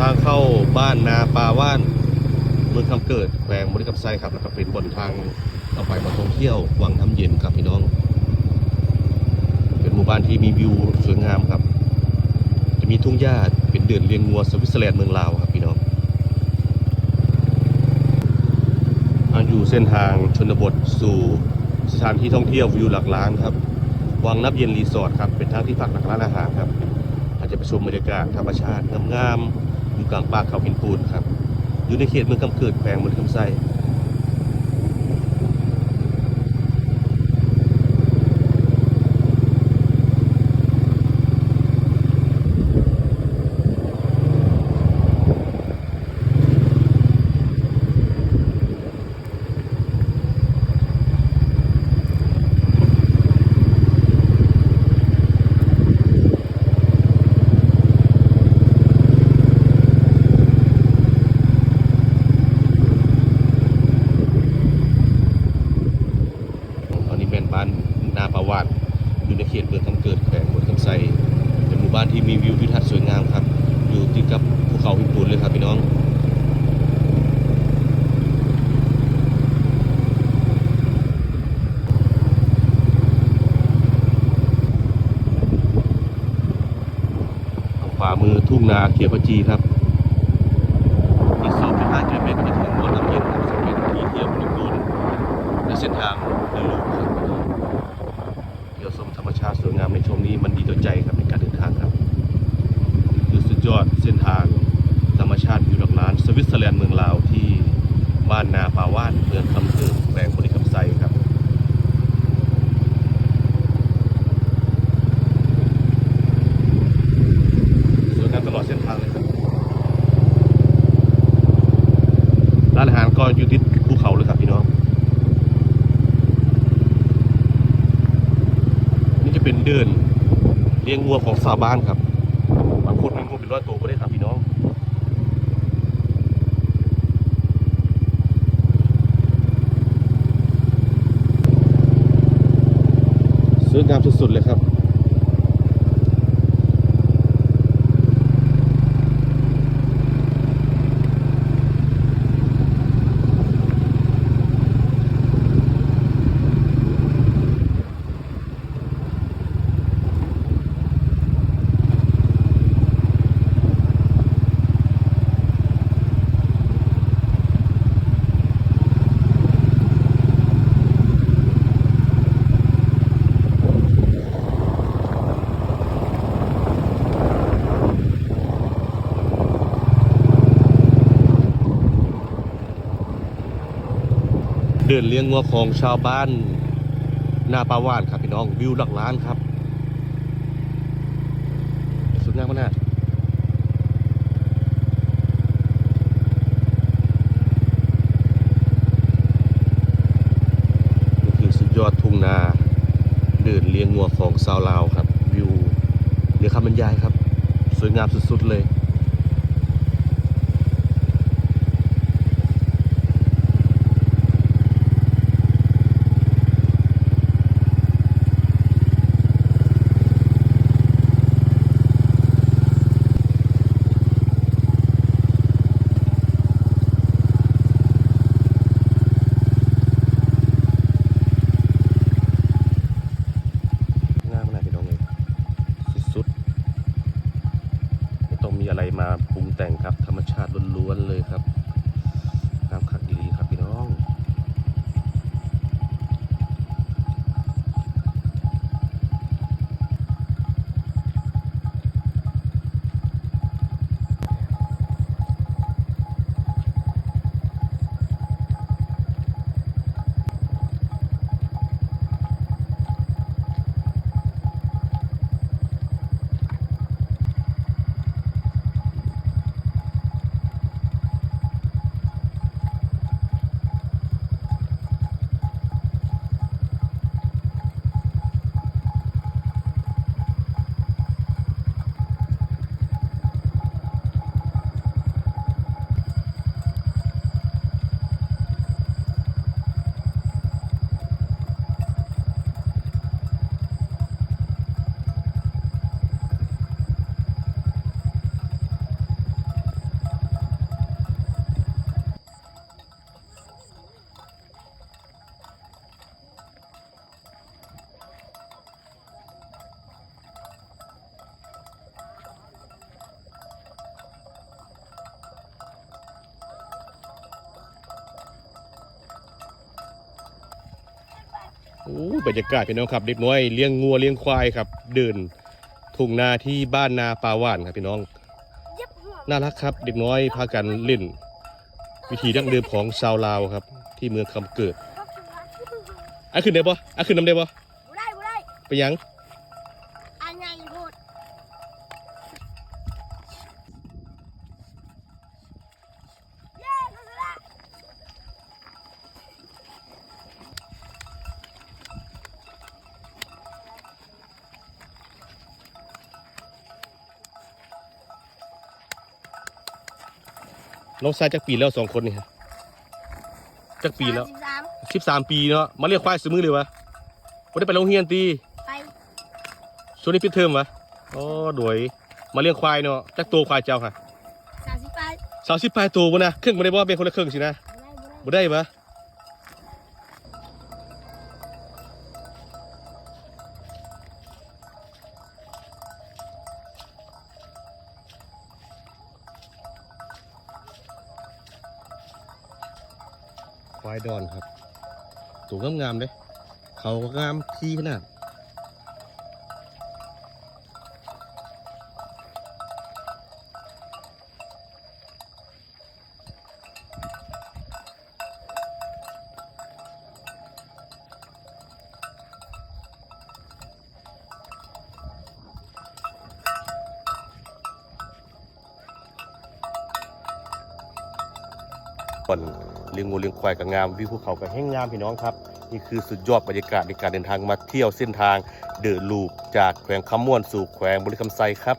ทางเข้าบ้านนาปาว่านเมืองคำเกิดแขวงบริกับไซครับแล้วก็เป็นบนทางเอาไปมาท่องเที่ยววังน้ำเย็นครับพี่น้อง เป็นหมู่บ้านที่มีวิวสวยงามครับ จะมีทุ่งหญ้าเป็นเดือนเลียงงัวสวิตเซอร์แลนด์เมืองลาวครับพี่น้องอันอยู่เส้นทางชนบทสู่สถานที่ท่องเที่ยววิวหลักล้านครับวังน้ำเย็นรีสอร์ทครับเป็นทางที่พักหลักร้านอาหารครับ อาจจะไปชมบรรยากาศธรรมชาติงามๆ อยู่กลางป่าเขาหินปูนครับ อยู่ในเขตเมืองคำเกิดแขวงเมืองคำไซ ตอนนี้แม่นบ้านนาประวัติอยู่ในเขตเมืองคำเกิดแขวงเมืองคำไซเป็นหมู่บ้านที่มีวิวทิวทัศน์สวยงามครับ อยู่ติดกับภูเขาหินปูนเลยครับพี่น้อง ทางขวามือทุ่ง นาเขียวขจีครับ อีก2.5กิโลเมตรก็จะถึงวัดน้ำเย็นครับซึ่งเป็นที่เที่ยวบริบูรณ์ในเส้นทางเดินลูกครับเที่ยวชมธรรมชาติสวยงามในช่วงนี้มันดีต่อใจครับในการเดินทางครับคือสุดยอดเส้นทางธรรมชาติวิวหลักล้านสวิตเซอร์แลนด์เมืองลาวที่บ้านนาปาว่านเมืองคำเกิดแขวงบริคำไซครับ สวยงามตลอดเส้นทางเลยครับ ร้านอาหารก็อยู่ติดภูเขาเลยครับพี่น้อง นี่จะเป็นเดินเลี้ยงงัวของชาวบ้านครับบางคนมีงัวเป็นร้อยตัวก็ได้ครับพี่น้องสวยงามสุดๆเลยครับ นเลี้ยงงัวของชาวบ้านหน้าปาวานครับพี่น้องวิวหลักล้านครับ สุดงามมากนะนี่คือสุดยอดทุ่งนา เดินเลี้ยงงัวของชาวลาวครับ วิวเรือคำบรรยายครับ สวยงามสุดๆเลย อ้บรรยากาศพี่น้องครับ เด็กน้อยเลี้ยงงัวเลี้ยงควายครับ เดินทุ่งนาที่บ้านนาปาว่านครับพี่น้องยับหัวน่ารักครับ เด็กน้อยพากันเล่น วิธีดั้งเดิมของชาวลาวครับ ที่เมืองคำเกิดครับสุนัขอะขึ้นได้ปะอะขึ้นน้ำได้ปะบุได้บุได้ไปยัง น้องชายจักปีแล้วสองคนนี่ฮะจักปีแล้วสิบสามสิบสามปีเนาะมาเรียกควายซื้อมือเลยวะไม่ได้ไปโรงเรียนตีไปช่วงนี้ปิดเทอมวะอ๋อดวยมาเลี้ยงควายเนาะจักตัวควายเจ้าค่ะสามสิบแปดสาวสิบแปดตัวบ่นะครึ่งบ่ได้บ่เป็นคนละครึ่งสินะบุได้บุได้บ่ได้ปะ งามๆเลยเขาก็งามที่ขนาดก่อนเลี้ยงงูเลี้ยงควายกับงามวิวภูเขากับแห้งงามพี่น้องครับ นี่คือสุดยอดบรรยากาศในการเดินทางมาเที่ยวเส้นทางเดอะลูปจากแขวงคำม่วนสู่แขวงบริคำไซครับ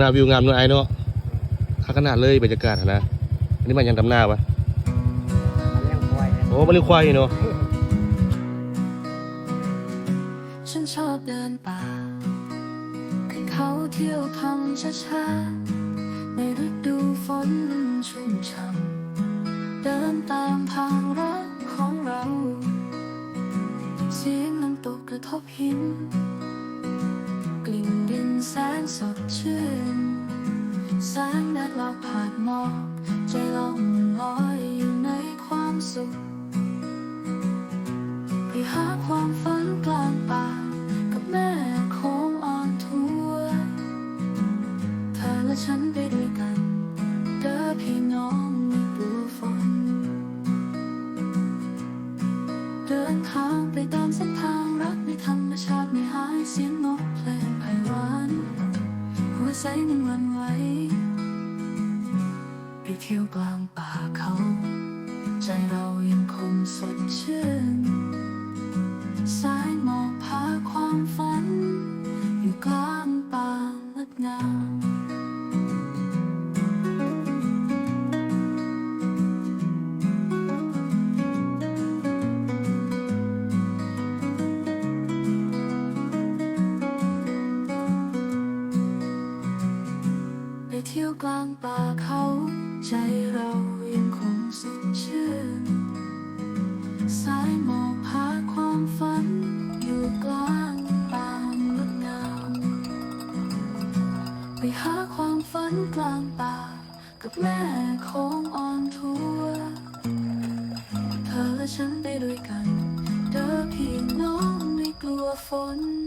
หน้าวิวงามเนอะไอ้เนาะข้าขนาดเลยบรรยากาศนะ อันนี้มันยังทำหน้าปะเลี้ยงควะโอ้มาเลี้ยงควายเนาะฉันชอบเดินป่าเขาเที่ยวทำช้าๆในฤดูฝนชุ่มช่ำเดินตามทางรักของเรา เสียงน้ำตกกระทบหิน นแสดชื่นแสงแดดลอกผ่านหมอกใจลองลอยอยู่ในความสุข แม่โค้งอ่อนทัวร์เธอและฉันไปด้วยกัน เดินพี่น้องไม่กลัวฝน